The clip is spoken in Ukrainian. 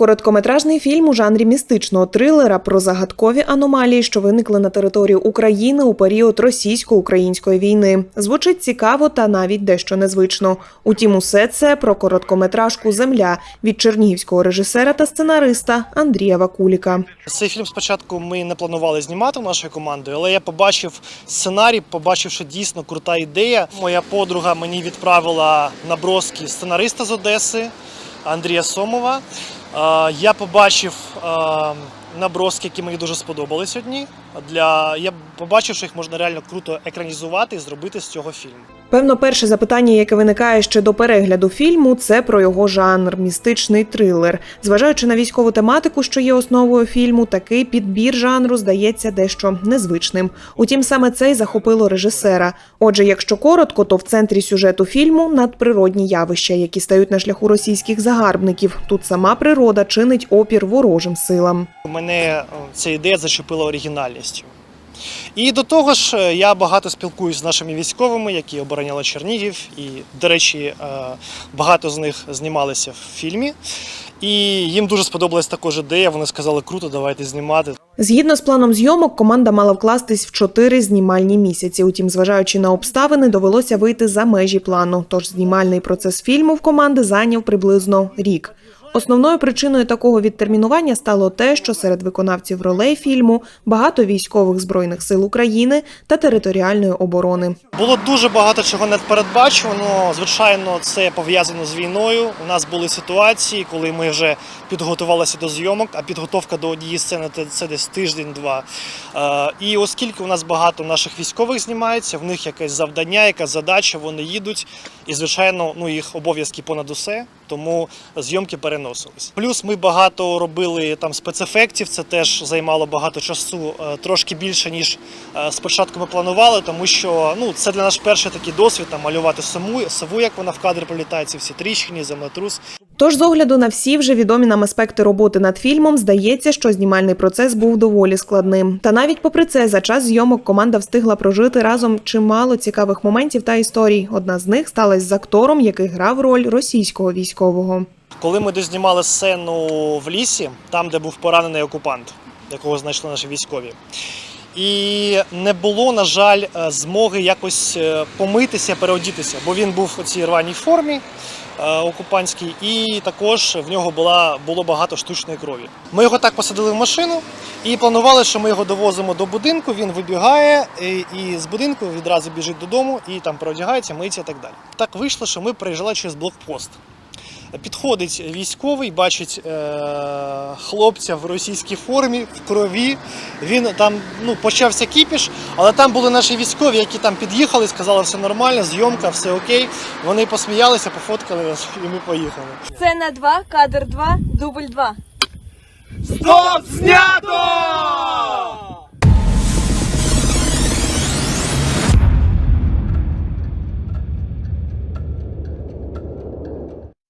Короткометражний фільм у жанрі містичного трилера про загадкові аномалії, що виникли на території України у період російсько-української війни. Звучить цікаво та навіть дещо незвично. Утім, усе це про короткометражку Земля від чернігівського режисера та сценариста Андрія Вакуліка. Цей фільм спочатку ми не планували знімати нашою командою, але я побачив сценарій, побачив, що дійсно крута ідея. Моя подруга мені відправила наброски сценариста з Одеси Андрія Сомова. Е, Я побачив е, наброски, які мені дуже сподобались одні. Для я побачив, що їх можна реально круто екранізувати і зробити з цього фільм. Певно, перше запитання, яке виникає ще до перегляду фільму, це про його жанр містичний трилер. Зважаючи на військову тематику, що є основою фільму, такий підбір жанру здається дещо незвичним. Утім, саме це й захопило режисера. Отже, якщо коротко, то в центрі сюжету фільму надприродні явища, які стають на шляху російських загарбників. Тут сама природа чинить опір ворожим силам. Мене е, ця ідея зачепила оригінальністю. І до того ж, е, я багато спілкуюсь з нашими військовими, які обороняли Чернігів. І, до речі, е, багато з них знімалися в фільмі. І їм дуже сподобалась також ідея. Вони сказали, круто, давайте знімати. Згідно з планом зйомок, команда мала вкластись в чотири знімальні місяці. Утім, зважаючи на обставини, довелося вийти за межі плану. Тож знімальний процес фільму в команди зайняв приблизно рік. Основною причиною такого відтермінування стало те, що серед виконавців ролей фільму багато військових збройних сил України та територіальної оборони. Було дуже багато чого не передбачено. Звичайно, це пов'язано з війною. У нас були ситуації, коли ми вже підготувалися до зйомок, а підготовка до однієї сцени це- десь тиждень-два. Е, І оскільки у нас багато наших військових знімається, в них якесь завдання, якась задача, вони їдуть. І, звичайно, ну їх обов'язки понад усе, тому зйомки переносились. Плюс ми багато робили там спецефектів, це теж займало багато часу, е, трошки більше ніж е, спочатку ми планували, тому що ну це для нас перший такий досвід там малювати саму сову, як вона в кадр прилітає, всі тріщини, землетрус. Тож, з огляду на всі вже відомі нам аспекти роботи над фільмом, здається, що знімальний процес був доволі складним. Та навіть попри це, за час зйомок команда встигла прожити разом чимало цікавих моментів та історій. Одна з них сталася з актором, який грав роль російського військового. Коли ми дознімали сцену в лісі, там, де був поранений окупант, якого знайшли наші військові. І не було, на жаль, е, змоги якось е, помитися, переодітися, бо він був у цій рваній формі е, окупантській, і також в нього була, було багато штучної крові. Ми його так посадили в машину і планували, що ми його довозимо до будинку. Він вибігає і, і з будинку відразу біжить додому і там переодягається, миється і так далі. Так вийшло, що ми приїжджали через блокпост. Підходить військовий, бачить е- хлопця в російській формі, в крові. Він там ну, почався кіпіш, але там були наші військові, які там під'їхали, сказали, все нормально, зйомка, все окей. Вони посміялися, пофоткали нас і ми поїхали. Сцена 2, кадр 2, дубль 2. Стоп! Знято!